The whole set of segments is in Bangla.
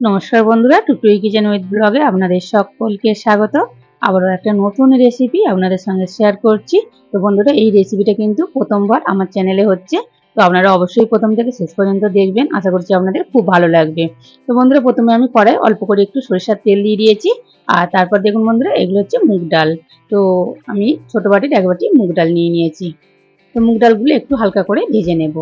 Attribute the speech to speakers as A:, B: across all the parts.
A: নমস্কার বন্ধুরা টুটুই কিচেন উইথ ব্লগে আপনাদের সকলকে স্বাগত। আবারও একটা নতুন রেসিপি আপনাদের সঙ্গে শেয়ার করছি। তো বন্ধুরা, এই রেসিপিটা কিন্তু প্রথমবার আমার চ্যানেলে হচ্ছে। তো আপনারা অবশ্যই প্রথম থেকে শেষ পর্যন্ত দেখবেন। আশা করছি আপনাদের খুব ভালো লাগবে। তো বন্ধুরা, প্রথমে আমি কড়াই অল্প করে একটু সরিষার তেল দিয়ে দিয়েছি। আর তারপর দেখুন বন্ধুরা, এগুলো হচ্ছে মুগ ডাল। তো আমি ছোটো বাটির এক বাটি মুগ ডাল নিয়ে নিয়েছি। তো মুগ ডালগুলো একটু হালকা করে ভেজে নেব।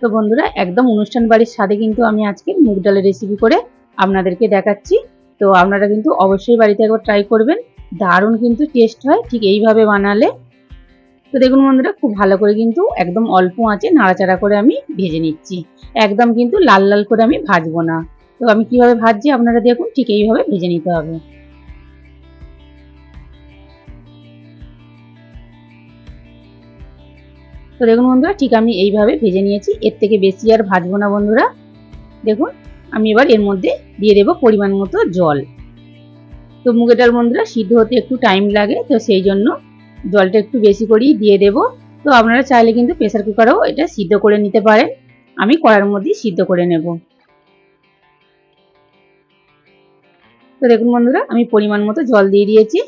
A: তো বন্ধুরা, একদম অনুষ্ঠান বাড়ির স্বাদে কিন্তু আমি আজকে মুগ ডালের রেসিপি করে আপনাদেরকে দেখাচ্ছি। তো আপনারা কিন্তু অবশ্যই বাড়িতে একবার ট্রাই করবেন। দারুণ কিন্তু টেস্ট হয়, ঠিক এইভাবে বানালে। তো দেখুন বন্ধুরা, খুব ভালো করে কিন্তু একদম অল্প আঁচে নাড়াচাড়া করে আমি ভেজে নিচ্ছি। একদম কিন্তু লাল লাল করে আমি ভাজবো না। তো আমি কীভাবে ভাজছি আপনারা দেখুন, ঠিক এইভাবে ভেজে নিতে হবে। তো দেখুন বন্ধুরা, ঠিক আমি এইভাবে ভেজে নিয়েছি। এর থেকে বেশি আর ভাজবো না বন্ধুরা। দেখুন আমি এবার এর মধ্যে দিয়ে দেবো পরিমাণ মতো জল। তো মুগের ডাল বন্ধুরা সিদ্ধ হতে একটু টাইম লাগে, তো সেই জন্য জলটা একটু বেশি করেই দিয়ে দেব। তো আপনারা চাইলে কিন্তু প্রেসার কুকারেও এটা সিদ্ধ করে নিতে পারেন। আমি কড়ার মধ্যেই সিদ্ধ করে নেব। তো দেখুন বন্ধুরা, আমি পরিমাণ মতো জল দিয়ে দিয়েছি।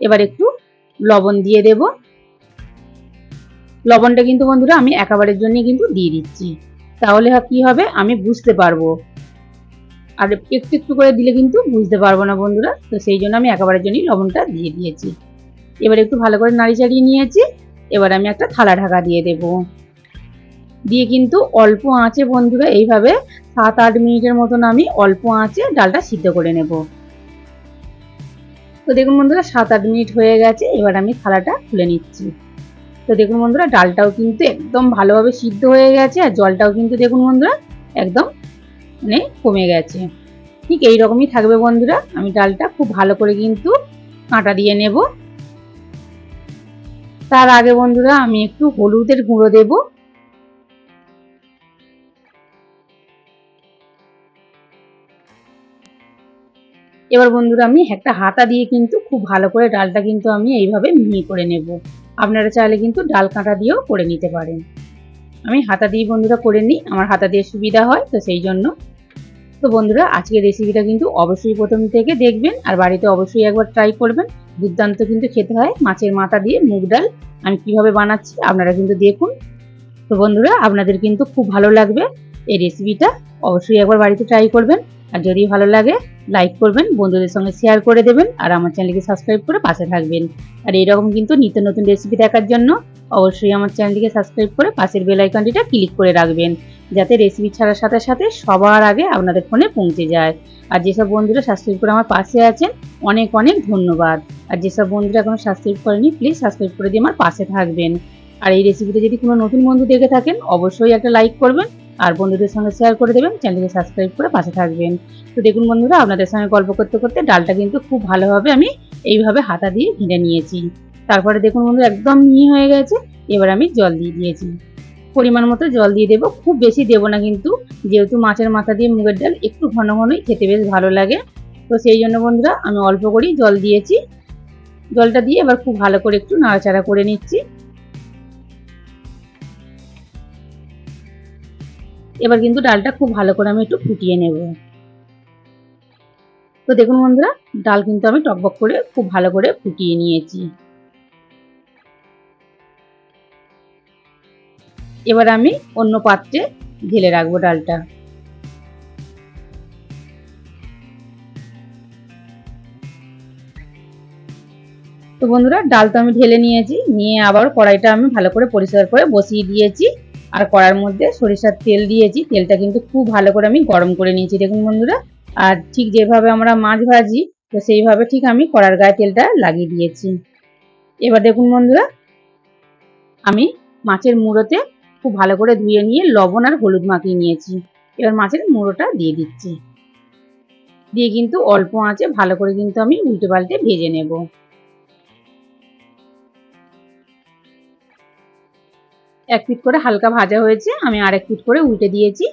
A: এবার একটু লবণ দিয়ে দেব। লবণটা কিন্তু বন্ধুরা আমি একেবারের জন্য কিন্তু দিয়ে দিচ্ছি। তাহলে কি হবে? আমি বুঝতে পারব। আর একটু একটু করে দিলে কিন্তু বুঝতে পারব না বন্ধুরা। তো সেই জন্য আমি একেবারের জন্যই লবণটা দিয়ে দিয়েছি। এবার একটু ভালো করে নাড়ি চাড়িয়ে নিয়েছি। এবার আমি একটা থালা ঢাকা দিয়ে দেব। দিয়ে কিন্তু অল্প আঁচে বন্ধুরা এইভাবে সাত আট মিনিটের মতন আমি অল্প আঁচে ডালটা সিদ্ধ করে নেব। তো দেখুন বন্ধুরা, সাত আট মিনিট হয়ে গেছে, এবার আমি থালাটা খুলে নিচ্ছি। তো দেখুন বন্ধুরা, ডালটাও কিন্তু একদম ভালোভাবে সিদ্ধ হয়ে গেছে, আর জলটাও কিন্তু দেখুন বন্ধুরা, একদম মানে কমে গেছে। ঠিক এই রকমই থাকবে বন্ধুরা। আমি ডালটা খুব ভালো করে কিন্তু কাঁটা দিয়ে নেব। তার আগে বন্ধুরা আমি একটু হলুদের গুঁড়ো দেব। এবার বন্ধুরা আমি একটা হাতা দিয়ে কিন্তু খুব ভালো করে ডালটা কিন্তু আমি এইভাবে মিহি করে নেব। আপনারা চাইলে কিন্তু ডাল কাঁটা দিয়েও করে নিতে পারেন। আমি হাতা দিয়ে বন্ধুরা করে নিই। আমার হাতা দিয়ে সুবিধা হয়, তো সেই জন্য তো বন্ধুরা, আজকের রেসিপিটা কিন্তু অবশ্যই প্রথম থেকে দেখবেন আর বাড়িতে অবশ্যই একবার ট্রাই করবেন। দুর্দান্ত কিন্তু খেতে হয়। মাছের মাথা দিয়ে মুগ ডাল আমি কীভাবে বানাচ্ছি আপনারা কিন্তু দেখুন। তো বন্ধুরা, আপনাদের কিন্তু খুব ভালো লাগবে এই রেসিপিটা অবশ্যই একবার বাড়িতে ট্রাই করবেন। আর যদি ভালো লাগে লাইক করবেন, বন্ধুদের সঙ্গে শেয়ার করে দেবেন আর আমার চ্যানেলকে সাবস্ক্রাইব করে পাশে থাকবেন। আর এইরকম কিন্তু নিত্য নতুন রেসিপি দেখার জন্য অবশ্যই আমার চ্যানেলটিকে সাবস্ক্রাইব করে পাশের বেল আইকনটিটা ক্লিক করে রাখবেন। যাতে রেসিপি ছাড়ার সাথে সাথে সবার আগে আপনাদের ফোনে পৌঁছে যায়। আর যেসব বন্ধুরা সাবস্ক্রাইব করে আমার পাশে আছেন, অনেক অনেক ধন্যবাদ। আর যেসব বন্ধুরা এখনও সাবস্ক্রাইব করেনি প্লিজ সাবস্ক্রাইব করে দিয়ে আমার পাশে থাকবেন। আর এই রেসিপিটা যদি কোনো নতুন বন্ধু দেখে থাকেন, অবশ্যই একটা লাইক করবেন। আর বন্ধুদের সঙ্গে শেয়ার করে দেবেন চ্যানেলকে সাবস্ক্রাইব করে পাশে থাকবেন। তো দেখুন বন্ধুরা, আপনাদের সঙ্গে গল্প করতে করতে ডালটা কিন্তু খুব ভালোভাবে আমি এইভাবে হাতা দিয়ে ঘিরে নিয়েছি। তারপরে দেখুন বন্ধু একদম মিহি হয়ে গেছে। এবার আমি জল দিয়ে দিয়েছি। পরিমাণ মতো জল দিয়ে দেবো। খুব বেশি দেবো না কিন্তু, যেহেতু মাছের মাথা দিয়ে মুগের ডাল একটু ঘন ঘনই খেতে বেশ ভালো লাগে। তো সেই জন্য বন্ধুরা, আমি অল্প করেই জল দিয়েছি। জলটা দিয়ে এবার খুব ভালো করে একটু নাড়াচাড়া করে নিচ্ছি। এবার কিন্তু ডালটা খুব ভালো করে আমি একটু ফুটিয়ে নেব। তো দেখুন বন্ধুরা, ডাল কিন্তু আমি টকবক করে খুব ভালো করে ফুটিয়ে নিয়েছি। এবার আমি অন্য পাত্রে ঢেলে রাখব ডালটা। তো বন্ধুরা, ডাল তো আমি ঢেলে নিয়েছি, নিয়ে আবার কড়াইটা আমি ভালো করে পরিষ্কার করে বসিয়ে দিয়েছি, আর কড়ার মধ্যে সরিষার তেল দিয়েছি, তেলটা কিন্তু খুব ভালো করে আমি গরম করে নিয়েছি, দেখুন বন্ধুরা। আর ঠিক যেভাবে আমরা মাছ ভাজি, তো সেইভাবে ঠিক আমি কড়ার গায়ে তেলটা লাগিয়ে দিয়েছি। এবার দেখুন বন্ধুরা, আমি মাছের মুড়োতে খুব ভালো করে ধুয়ে নিয়ে লবণ আর হলুদ মাখিয়ে নিয়েছি। এবার মাছের মুড়োটা দিয়ে দিচ্ছি। দিয়ে কিন্তু অল্প আঁচে ভালো করে কিন্তু আমি উল্টে পাল্টে ভেজে নেব। এক পিট করে হালকা ভাজা হয়েছে, আমি আর এক পিট করে উল্টে দিয়েছি।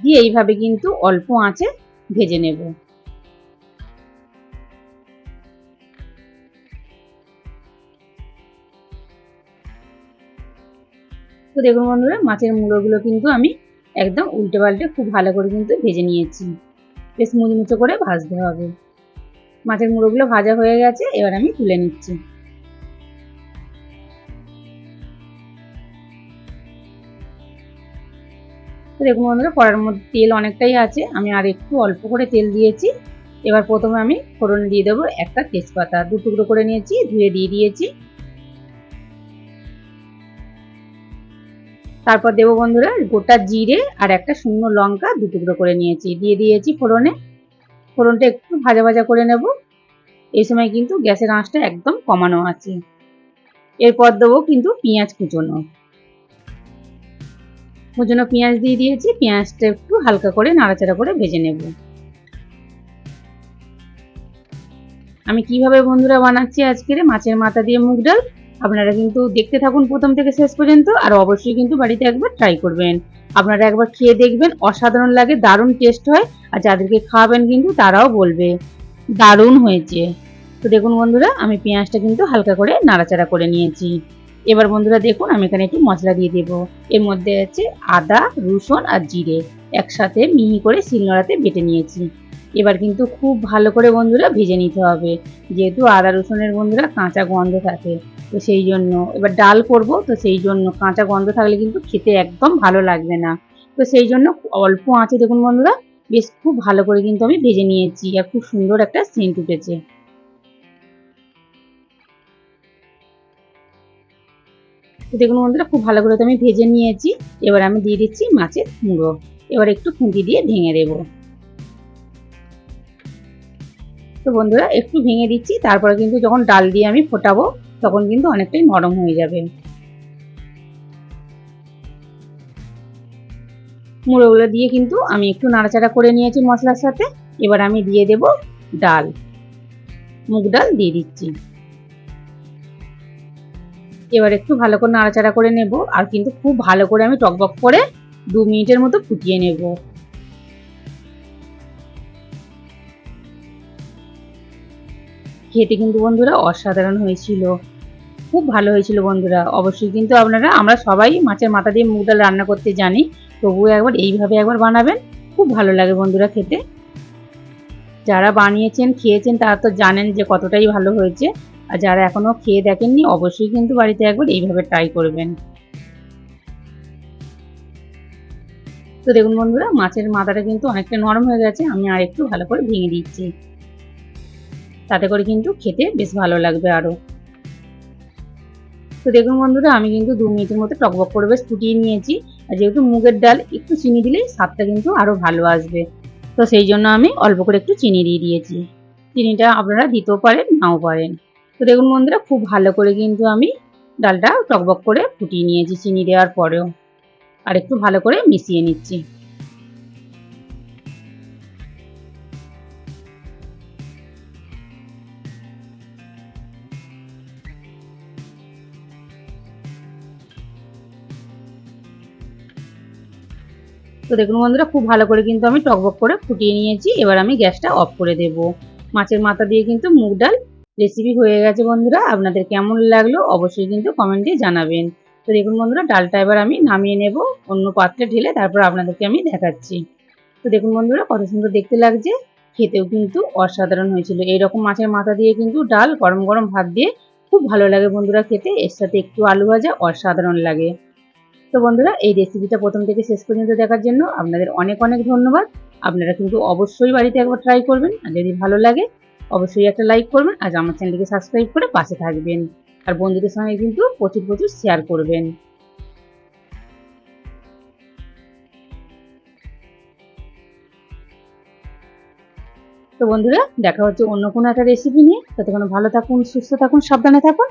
A: দিয়ে এইভাবে কিন্তু অল্প আঁচে ভেজে নেব। তো দেখুন বন্ধুরা, মাছের মুড়োগুলো কিন্তু আমি একদম উল্টে পাল্টে খুব ভালো করে কিন্তু ভেজে নিয়েছি। বেশ মুচমুচো করে ভাজতে হবে। মাছের মুড়োগুলো ভাজা হয়ে গেছে, এবার আমি তুলে নিচ্ছি। দেখুন বন্ধুরা, কড়ার মধ্যে তেল অনেকটাই আছে, আমি আর একটু অল্প করে তেল দিয়েছি। এবার প্রথমে আমি ফোড়ন দিয়ে দেবো একটা তেজপাতা। দু টুকরো করে নিয়েছি, ধুয়ে দিয়ে দিয়েছি। তারপর দেবো বন্ধুরা গোটা জিরে আর একটা শুকনো লঙ্কা দু টুকরো করে নিয়েছি। দিয়ে দিয়েছি ফোড়নে। ফোড়নটা একটু ভাজা ভাজা করে নেব। এই সময় কিন্তু গ্যাসের আঁচটা একদম কমানো আছে। এরপর দেবো কিন্তু পেঁয়াজ কুচোনো। কুচোনো পেঁয়াজ দিয়ে দিয়েছি। পেঁয়াজটা একটু হালকা করে নাড়াচাড়া করে ভেজে নেব। আমি কীভাবে বন্ধুরা বানাচ্ছি আজকের মাছের মাথা দিয়ে মুগ ডাল? আপনারা কিন্তু দেখতে থাকুন প্রথম থেকে শেষ পর্যন্ত, আর অবশ্যই কিন্তু বাড়িতে একবার ট্রাই করবেন। আপনারা একবার খেয়ে দেখবেন, অসাধারণ লাগে, দারুণ টেস্ট হয়, আর যাদেরকে খাওয়াবেন কিন্তু তারাও বলবে, দারুণ হয়েছে। তো দেখুন বন্ধুরা, আমি পেঁয়াজটা কিন্তু হালকা করে নাড়াচাড়া করে নিয়েছি। এবার বন্ধুরা দেখুন, আমি এখানে একটু মশলা দিয়ে দেব। এর মধ্যে আছে আদা, রসুন আর জিরে, একসাথে মিহি করে শিলনোড়াতে বেটে নিয়েছি। এবার কিন্তু খুব ভালো করে বন্ধুরা ভেজে নিতে হবে। যেহেতু আদা, রসুনের বন্ধুরা কাঁচা গন্ধ থাকে। তো সেই জন্য এবার ডাল করব, তো সেই জন্য কাঁচা গন্ধ থাকলে কিন্তু খেতে একদম ভালো লাগবে না। তো সেই জন্য অল্প আঁচে দেখুন বন্ধুরা, বেশ খুব ভালো করে কিন্তু আমি ভেজে নিয়েছি আর খুব সুন্দর একটা সেন্ট উঠেছে। দেখুন বন্ধুরা, খুব ভালো করে তো আমি ভেজে নিয়েছি, এবার আমি দিয়ে দিচ্ছি মাছের মুড়ো এবার একটু খুঁটি দিয়ে ভেঙে দেবো। তো বন্ধুরা, একটু ভেঙে দিচ্ছি, তারপরে কিন্তু যখন ডাল দিয়ে আমি ফোটাবো তখন কিন্তু অনেকটাই নরম হয়ে যাবে। মুড়োগুলো দিয়ে কিন্তু আমি একটু নাড়াচাড়া করে নিয়েছি মশলার সাথে। এবার আমি দিয়ে দেব ডাল। মুগ ডাল দিয়ে দিচ্ছি। এবার একটু ভালো করে নাড়াচাড়া করে নেব আর কিন্তু খুব ভালো করে আমি টক টকবক করে দু মিনিটের মতো ফুটিয়ে নেব। খেতে কিন্তু বন্ধুরা অসাধারণ হয়েছিল। খুব ভালো হয়েছিল বন্ধুরা, অবশ্যই। কিন্তু আপনারা, আমরা সবাই মাছের মাথা দিয়ে মুগ ডাল রান্না করতে জানি, তবুও একবার এইভাবে একবার বানাবেন, খুব ভালো লাগে বন্ধুরা খেতে। যারা বানিয়েছেন, খেয়েছেন, তারা তো জানেন যে কতটাই ভালো হয়েছে। আর যারা এখনও খেয়ে দেখেননি, অবশ্যই কিন্তু বাড়িতে একবার এইভাবে ট্রাই করবেন। তো দেখুন বন্ধুরা, মাছের মাথাটা কিন্তু অনেকটা নরম হয়ে গেছে, আমি আর একটু ভালো করে ভেঙে দিচ্ছি। তাতে করে কিন্তু খেতে বেশ ভালো লাগবে আরও তো দেখুন বন্ধুরা, আমি কিন্তু দু মিনিটের মতো টকবক করে বেশ ফুটিয়ে নিয়েছি। আর যেহেতু মুগের ডাল, একটু চিনি দিলেই স্বাদটা কিন্তু আরও ভালো আসবে। তো সেই জন্য আমি অল্প করে একটু চিনি দিয়ে দিয়েছি। চিনিটা আপনারা দিতেও পারেন, নাও পারেন। তো দেখুন বন্ধুরা, খুব ভালো করে কিন্তু আমি ডালটা টকবক করে ফুটিয়ে নিয়েছি চিনি দেওয়ার পরেও। আর একটু ভালো করে মিশিয়ে নিচ্ছি। তো দেখুন বন্ধুরা, খুব ভালো করে কিন্তু আমি টকবক করে ফুটিয়ে নিয়েছি। এবার আমি গ্যাসটা অফ করে দেব। মাছের মাথা দিয়ে কিন্তু মুগ ডাল রেসিপি হয়ে গেছে বন্ধুরা। আপনাদের কেমন লাগল অবশ্যই কিন্তু কমেন্টে জানাবেন। তো দেখুন বন্ধুরা, ডালটা এবার আমি নামিয়ে নেব, অন্য পাত্রে ঢেলে তারপর আপনাদেরকে আমি দেখাচ্ছি। তো দেখুন বন্ধুরা, কত সুন্দর দেখতে লাগছে। খেতেও কিন্তু অসাধারণ হয়েছিল। এইরকম মাছের মাথা দিয়ে কিন্তু ডাল গরম গরম ভাত দিয়ে খুব ভালো লাগে বন্ধুরা খেতে। এর সাথে একটু আলু ভাজা অসাধারণ লাগে। তো বন্ধুরা, এই রেসিপিটা প্রথম থেকে শেষ পর্যন্ত দেখার জন্য আপনাদের অনেক অনেক ধন্যবাদ। আপনারা কিন্তু অবশ্যই বাড়িতে একবার ট্রাই করবেন। আর যদি ভালো লাগে, অবশ্যই একটা লাইক করবেন। আর আমার চ্যানেলটিকে সাবস্ক্রাইব করে পাশে থাকবেন। আর বন্ধুদের সঙ্গে কিন্তু প্রচুর প্রচুর শেয়ার করবেন। তো বন্ধুরা, দেখা হচ্ছে অন্য কোনো একটা রেসিপি নিয়ে। ততক্ষণ ভালো থাকুন, সুস্থ থাকুন, সাবধানে থাকুন।